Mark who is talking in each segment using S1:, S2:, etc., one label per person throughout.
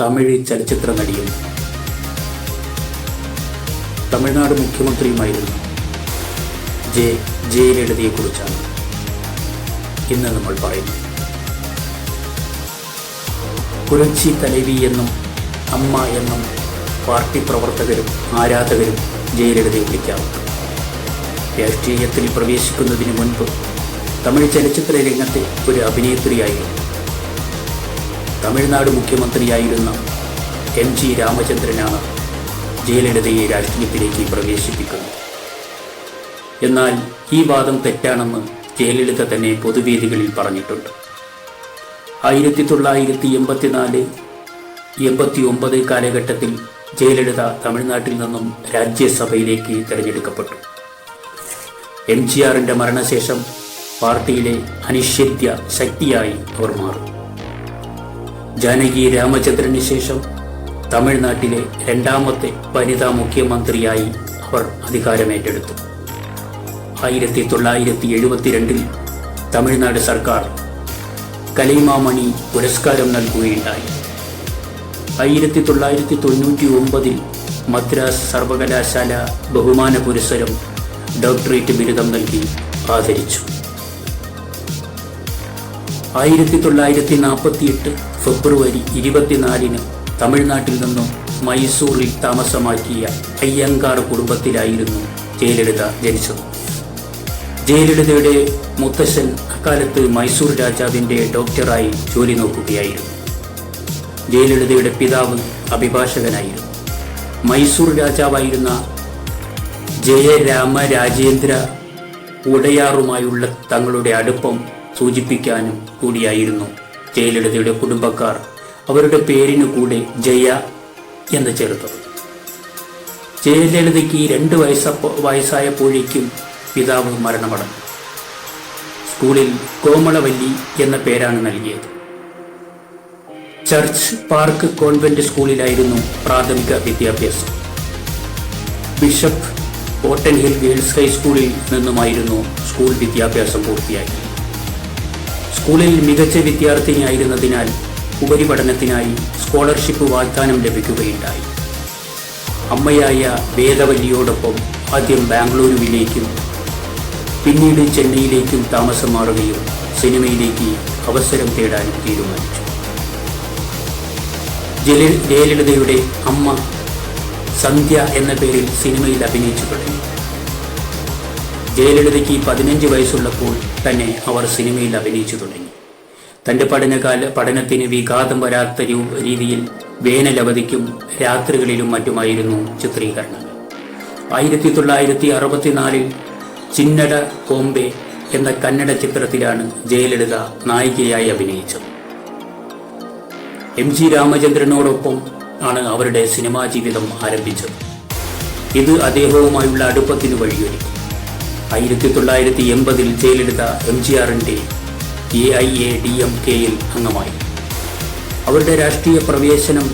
S1: തമിഴ് ചലച്ചിത്ര നടിയും. തമിഴ്നാട് മുഖ്യമന്ത്രിയുമായിരുന്നു. ജെ ജയലളിതയെക്കുറിച്ചാണ് ഇന്ന് നമ്മൾ പറയുന്നത്. പുലർച്ചി തലവി എന്നും അമ്മ എന്നും പാർട്ടി പ്രവർത്തകരും ആരാധകരും ജയലളിതയെ വിളിക്കാറുണ്ട്. രാഷ്ട്രീയത്തിൽ പ്രവേശിക്കുന്നതിന് മുൻപ് തമിഴ് ചലച്ചിത്ര രംഗത്തെ ഒരു അഭിനേത്രിയായിരുന്നു തമിഴ്നാട് മുഖ്യമന്ത്രിയായിരുന്ന എം ജി രാമചന്ദ്രനാണ് ജയലളിതയെ രാഷ്ട്രീയത്തിലേക്ക് പ്രവേശിപ്പിക്കുന്നത്. എന്നാൽ ഈ വാദം തെറ്റാണെന്ന് ജയലളിത തന്നെ പൊതുവേദികളിൽ പറഞ്ഞിട്ടുണ്ട്. ആയിരത്തി തൊള്ളായിരത്തി എൺപത്തിനാല് എൺപത്തി ഒമ്പത് കാലഘട്ടത്തിൽ ജയലളിത തമിഴ്നാട്ടിൽ നിന്നും രാജ്യസഭയിലേക്ക് തിരഞ്ഞെടുക്കപ്പെട്ടു. എം ജി ആറിന്റെ മരണശേഷം പാർട്ടിയിലെ അനിഷേധ്യ ശക്തിയായി അവർ മാറി. ജാനകി രാമചന്ദ്രന് ശേഷം തമിഴ്നാട്ടിലെ രണ്ടാമത്തെ വനിതാ മുഖ്യമന്ത്രിയായി അവർ അധികാരമേറ്റെടുത്തു. ആയിരത്തി തൊള്ളായിരത്തി എഴുപത്തിരണ്ടിൽ തമിഴ്നാട് സർക്കാർ കലൈമാമണി പുരസ്കാരം നൽകുകയുണ്ടായി. ആയിരത്തി തൊള്ളായിരത്തി തൊണ്ണൂറ്റി ഒമ്പതിൽ മദ്രാസ് സർവകലാശാല ബഹുമാന പുരസ്സരം ഡോക്ടറേറ്റ് ബിരുദം നൽകി ആദരിച്ചു. ആയിരത്തി ഫെബ്രുവരി ഇരുപത്തിനാലിന് തമിഴ്നാട്ടിൽ നിന്നും മൈസൂറിൽ താമസമാക്കിയ അയ്യങ്കാർ കുടുംബത്തിലായിരുന്നു ജയലളിത ജനിച്ചത്. ജയലളിതയുടെ മുത്തശ്ശൻ അക്കാലത്ത് മൈസൂർ രാജാവിന്റെ ഡോക്ടറായി ജോലി നോക്കുകയായിരുന്നു. ജയലളിതയുടെ പിതാവ് അഭിഭാഷകനായിരുന്നു. മൈസൂർ രാജാവായിരുന്ന ജയരാമ രാജേന്ദ്ര ഉടയാറുമായുള്ള തങ്ങളുടെ അടുപ്പം സൂചിപ്പിക്കാനും കൂടിയായിരുന്നു. ജയലളിതയുടെ കുടുംബക്കാർ അവരുടെ പേരിനു കൂടെ ജയ എന്ന് ചേർത്തത്. ജയലളിതയ്ക്ക് രണ്ട് വയസ്സ വയസ്സായപ്പോഴേക്കും പിതാവ് മരണമടഞ്ഞു. സ്കൂളിൽ കോമളവല്ലി എന്ന പേരാണ് നൽകിയത്. ചർച്ച് പാർക്ക് കോൺവെന്റ് സ്കൂളിലായിരുന്നു പ്രാഥമിക വിദ്യാഭ്യാസം. ബിഷപ്പ് കോട്ടൺ ഹിൽ ഗേൾസ് ഹൈസ്കൂളിൽ നിന്നുമായിരുന്നു സ്കൂൾ വിദ്യാഭ്യാസം പൂർത്തിയാക്കി. സ്കൂളിൽ മികച്ച വിദ്യാർത്ഥിനിയായിരുന്നതിനാൽ ഉപരിപഠനത്തിനായി സ്കോളർഷിപ്പ് വാഗ്ദാനം ലഭിക്കുകയുണ്ടായി. അമ്മയായ വേദവല്ലിയോടൊപ്പം ആദ്യം ബാംഗ്ലൂരുവിലേക്കും പിന്നീട് ചെന്നൈയിലേക്കും താമസം മാറുകയും സിനിമയിലേക്ക് അവസരം തേടാനും തീരുമാനിച്ചു. ജല ജയലളിതയുടെ അമ്മ സന്ധ്യ എന്ന പേരിൽ സിനിമയിൽ അഭിനയിച്ചു തുടങ്ങി. ജയലളിതയ്ക്ക് പതിനഞ്ച് വയസ്സുള്ളപ്പോൾ തന്നെ അവർ സിനിമയിൽ അഭിനയിച്ചു തുടങ്ങി. തന്റെ പഠനകാല പഠനത്തിന് വിഘാതം വരാത്ത രീതിയിൽ വേനലവധിക്കും രാത്രികളിലും മറ്റുമായിരുന്നു ചിത്രീകരണം. ആയിരത്തി തൊള്ളായിരത്തി അറുപത്തിനാലിൽ ചിന്നട കോംബെ എന്ന കന്നഡ ചിത്രത്തിലാണ് ജയലളിത നായികയായി അഭിനയിച്ചത്. എം ജി രാമചന്ദ്രനോടൊപ്പം ആണ് അവരുടെ സിനിമാ ജീവിതം ആരംഭിച്ചത്. ഇത് അദ്ദേഹവുമായുള്ള അടുപ്പത്തിന് വഴിയൊരുക്കി. ആയിരത്തി തൊള്ളായിരത്തി എൺപതിൽ ജയിലെടുത്ത എം ജി ആറിന്റെ A I A D M കെയിൽ അംഗമായി. അവരുടെ രാഷ്ട്രീയ പ്രവേശനം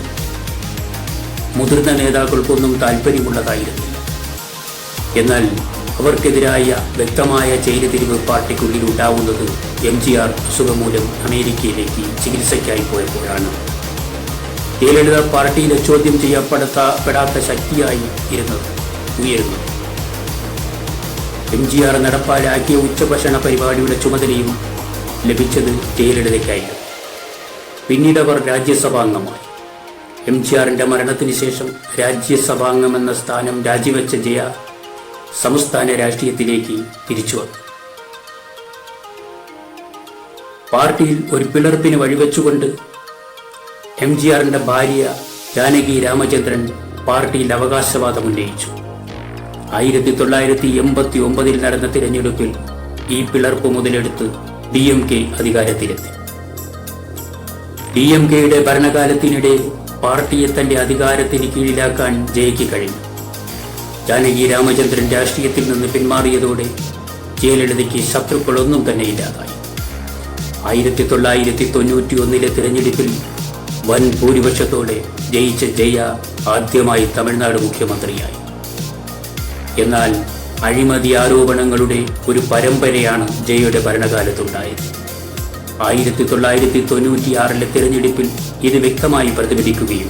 S1: മുതിർന്ന നേതാക്കൾക്കൊന്നും താല്പര്യമുള്ളതായിരുന്നില്ല എന്നാൽ അവർക്കെതിരായ വ്യക്തമായ ചേരിതിരിവ് പാർട്ടിക്കുള്ളിൽ ഉണ്ടാവുന്നത് എം ജി ആർ അസുഖം മൂലം അമേരിക്കയിലേക്ക് ചികിത്സയ്ക്കായി പോയപ്പോഴാണ്. ജയലളിത പാർട്ടിയിലെ ചോദ്യം ചെയ്യപ്പെടാത്ത പെടാത്ത ശക്തിയായി ഇരുന്നത് ഉയരുന്നത് എം ജി ആർ നടപ്പാലാക്കിയ ഉച്ചഭക്ഷണ പരിപാടിയുടെ ചുമതലയും ലഭിച്ചത് ജയലളിതയ്ക്കായിരുന്നു പിന്നീട് അവർ രാജ്യസഭാംഗമായി. എം ജി ആറിന്റെ മരണത്തിന് ശേഷം രാജ്യസഭാംഗം എന്ന സ്ഥാനം രാജിവെച്ച ജയ സംസ്ഥാന രാഷ്ട്രീയത്തിലേക്ക് തിരിച്ചു വന്നു. പാർട്ടിയിൽ ഒരു പിളർപ്പിന് വഴിവെച്ചുകൊണ്ട് എം ജി ആറിന്റെ ഭാര്യ ജാനകി രാമചന്ദ്രൻ പാർട്ടിയിൽ അവകാശവാദം ഉന്നയിച്ചു. ആയിരത്തി തൊള്ളായിരത്തി എൺപത്തി ഒമ്പതിൽ നടന്ന തിരഞ്ഞെടുപ്പിൽ ഈ പിളർപ്പ് മുതലെടുത്ത് ഡി എം കെ അധികാരത്തിലെത്തി. ഡി എം കെയുടെ ഭരണകാലത്തിനിടെ പാർട്ടിയെ തന്റെ അധികാരത്തിന് കീഴിലാക്കാൻ ജയിക്ക് കഴിഞ്ഞു. ജാനകി രാമചന്ദ്രൻ രാഷ്ട്രീയത്തിൽ നിന്ന് പിന്മാറിയതോടെ ജയലളിതയ്ക്ക് ശത്രുക്കളൊന്നും തന്നെ ഇല്ലാതായി. ആയിരത്തി തൊള്ളായിരത്തി തൊണ്ണൂറ്റി ഒന്നിലെ തിരഞ്ഞെടുപ്പിൽ വൻ ഭൂരിപക്ഷത്തോടെ ജയിച്ച ജയ ആദ്യമായി തമിഴ്നാട് മുഖ്യമന്ത്രിയായി. എന്നാൽ അഴിമതി ആരോപണങ്ങളുടെ ഒരു പരമ്പരയാണ് ജയയുടെ ഭരണകാലത്തുണ്ടായത്. ആയിരത്തി തൊള്ളായിരത്തി തൊണ്ണൂറ്റിയാറിലെ തിരഞ്ഞെടുപ്പിൽ ഇത് വ്യക്തമായി പ്രതിഫലിക്കുകയും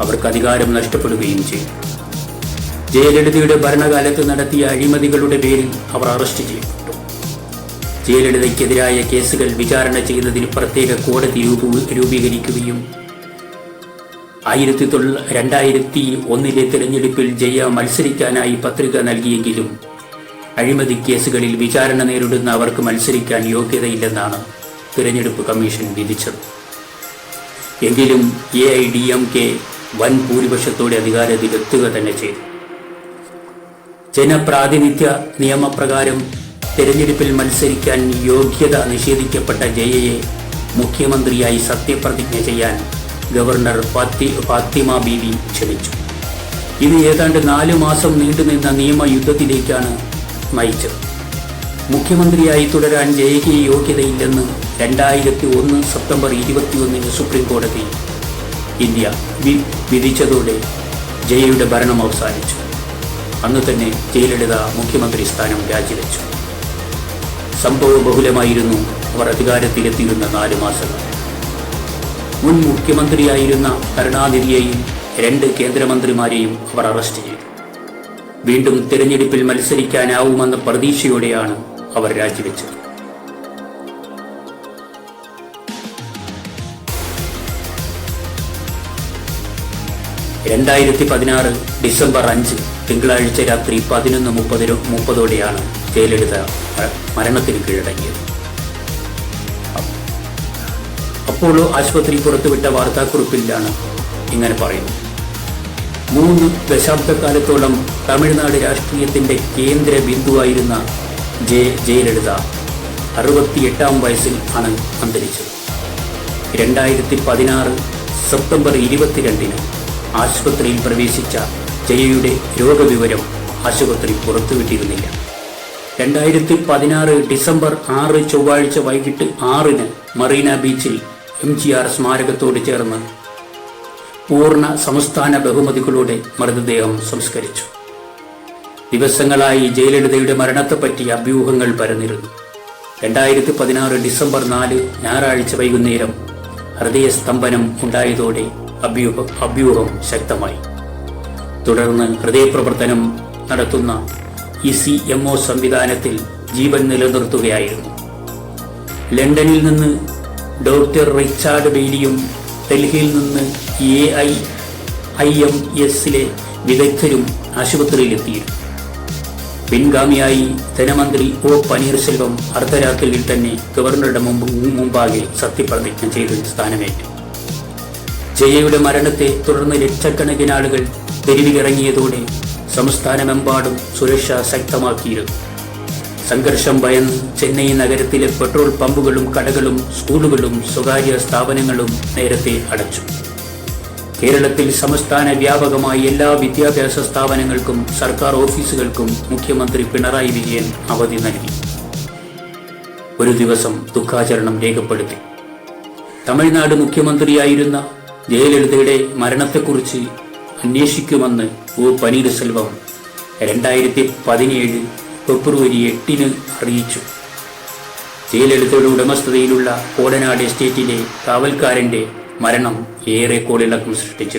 S1: അവർക്ക് അധികാരം നഷ്ടപ്പെടുകയും ചെയ്തു. ജയലളിതയുടെ ഭരണകാലത്ത് നടത്തിയ അഴിമതികളുടെ പേരിൽ അവർ അറസ്റ്റ് ചെയ്യപ്പെട്ടു. ജയലളിതയ്ക്കെതിരായ കേസുകൾ വിചാരണ ചെയ്യുന്നതിന് പ്രത്യേക കോടതി രൂപ- രൂപീകരിക്കുകയും ആയിരത്തി തൊള്ള രണ്ടായിരത്തി ഒന്നിലെ തിരഞ്ഞെടുപ്പിൽ ജയ മത്സരിക്കാനായി പത്രിക നൽകിയെങ്കിലും അഴിമതി കേസുകളിൽ വിചാരണ നേരിടുന്ന അവർക്ക് മത്സരിക്കാൻ യോഗ്യതയില്ലെന്നാണ് തിരഞ്ഞെടുപ്പ് കമ്മീഷൻ വിധിച്ചത്. എങ്കിലും A I D M K വൻ ഭൂരിപക്ഷത്തോടെ അധികാരത്തിലെത്തുക തന്നെ ചെയ്തു. ജനപ്രാതിനിധ്യ നിയമപ്രകാരം തെരഞ്ഞെടുപ്പിൽ മത്സരിക്കാൻ യോഗ്യത നിഷേധിക്കപ്പെട്ട ജയയെ മുഖ്യമന്ത്രിയായി സത്യപ്രതിജ്ഞ ചെയ്യാൻ ഗവർണർ ഫാത്തി ഫാത്തിമ ബീവി ക്ഷണിച്ചു ഇത് ഏതാണ്ട് നാല് മാസം നീണ്ടുനിന്ന നിയമയുദ്ധത്തിലേക്കാണ് നയിച്ചത്. മുഖ്യമന്ത്രിയായി തുടരാൻ ജയയ്ക്ക് യോഗ്യതയില്ലെന്ന് രണ്ടായിരത്തി ഒന്ന് സെപ്റ്റംബർ ഇരുപത്തിയൊന്നിന് സുപ്രീം കോടതി ഇന്ത്യ വിധിച്ചതോടെ ജയയുടെ ഭരണം അവസാനിച്ചു. അന്ന് തന്നെ ജയലളിത മുഖ്യമന്ത്രി സ്ഥാനം രാജിവെച്ചു. സംഭവ ബഹുലമായിരുന്നു അവർ അധികാരത്തിലെത്തിയിരുന്ന നാല് മാസങ്ങൾ. മുൻ മുഖ്യമന്ത്രിയായിരുന്ന കരുണാനിധിയെയും രണ്ട് കേന്ദ്രമന്ത്രിമാരെയും അവർ അറസ്റ്റ് ചെയ്തു. വീണ്ടും തിരഞ്ഞെടുപ്പിൽ മത്സരിക്കാനാവുമെന്ന പ്രതീക്ഷയോടെയാണ് അവർ രാജിവെച്ചത്. രണ്ടായിരത്തി പതിനാറ് ഡിസംബർ അഞ്ച് തിങ്കളാഴ്ച രാത്രി പതിനൊന്ന് മുപ്പതിന് മുപ്പതോടെയാണ് ജയലളിത മരണത്തിന് കീഴടങ്ങിയത്. അപ്പോളോ ആശുപത്രി പുറത്തുവിട്ട വാർത്താക്കുറിപ്പിലാണ് ഇങ്ങനെ പറയുന്നത് മൂന്ന് ദശാബ്ദക്കാലത്തോളം തമിഴ്നാട് രാഷ്ട്രീയത്തിന്റെ കേന്ദ്ര ബിന്ദുവായിരുന്ന ജെ ജയലളിത അറുപത്തിയെട്ടാം വയസ്സിൽ ആണ് അന്തരിച്ചത്. രണ്ടായിരത്തി പതിനാറ് സെപ്റ്റംബർ ഇരുപത്തിരണ്ടിന് ആശുപത്രിയിൽ പ്രവേശിച്ച ജയയുടെ രോഗവിവരം ആശുപത്രി പുറത്തുവിട്ടിരുന്നില്ല. രണ്ടായിരത്തി പതിനാറ് ഡിസംബർ ആറ് ചൊവ്വാഴ്ച വൈകിട്ട് ആറിന് മറീന ബീച്ചിൽ എം ജി ആർ സ്മാരകത്തോട് ചേർന്ന് പൂർണ സംസ്ഥാന ബഹുമതികളോടെ മൃതദേഹം സംസ്കരിച്ചു. ദിവസങ്ങളായി ജയലളിതയുടെ മരണത്തെപ്പറ്റി അഭ്യൂഹങ്ങൾ പരന്നിരുന്നു. രണ്ടായിരത്തി പതിനാറ് ഡിസംബർ നാല് ഞായറാഴ്ച വൈകുന്നേരം ഹൃദയസ്തംഭനം ഉണ്ടായതോടെ അഭ്യൂഹ അഭ്യൂഹം ശക്തമായി. തുടർന്ന് ഹൃദയപ്രവർത്തനം നടത്തുന്ന ഇ സി എം ഒ സംവിധാനത്തിൽ ജീവൻ നിലനിർത്തുകയായിരുന്നു. ലണ്ടനിൽ നിന്ന് ഡോക്ടർ റിച്ചാർഡ് ബെയ്ലിയും ഡൽഹിയിൽ നിന്ന് എ ഐ ഐ എം എസിലെ വിദഗ്ധരും ആശുപത്രിയിലെത്തിയിരുന്നു. പിൻഗാമിയായി ധനമന്ത്രി ഒ പനീർശെൽവം അർദ്ധരാത്രിയിൽ തന്നെ ഗവർണറുടെ മുമ്പ് മുമ്പാകെ സത്യപ്രതിജ്ഞ ചെയ്ത് സ്ഥാനമേറ്റു. ജയയുടെ മരണത്തെ തുടർന്ന് ലക്ഷക്കണക്കിന് ആളുകൾ തെരുവിലിറങ്ങിയതോടെ സംസ്ഥാനമെമ്പാടും സുരക്ഷ ശക്തമാക്കിയിരുന്നു. സംഘർഷം ഭയന്ന് ചെന്നൈ നഗരത്തിലെ പെട്രോൾ പമ്പുകളും കടകളും സ്കൂളുകളും സ്വകാര്യ സ്ഥാപനങ്ങളും നേരത്തെ അടച്ചു. കേരളത്തിൽ സംസ്ഥാന വ്യാപകമായി എല്ലാ വിദ്യാഭ്യാസ സ്ഥാപനങ്ങൾക്കും സർക്കാർ ഓഫീസുകൾക്കും മുഖ്യമന്ത്രി പിണറായി വിജയൻ അവധി നൽകി. ഒരു ദിവസം ദുഃഖാചരണം രേഖപ്പെടുത്തി. തമിഴ്നാട് മുഖ്യമന്ത്രിയായിരുന്ന ജയലളിതയുടെ മരണത്തെക്കുറിച്ച് അന്വേഷിക്കുമെന്ന് ഒ പനീർസെൽവം രണ്ടായിരത്തി പതിനേഴ് ഫെബ്രുവരി എട്ടിന് അറിയിച്ചു. ജയിലെടുത്തയുടെ ഉടമസ്ഥതയിലുള്ള കോടനാട് എസ്റ്റേറ്റിലെ കാവൽക്കാരന്റെ മരണം ഏറെ കോളിളക്കം സൃഷ്ടിച്ചു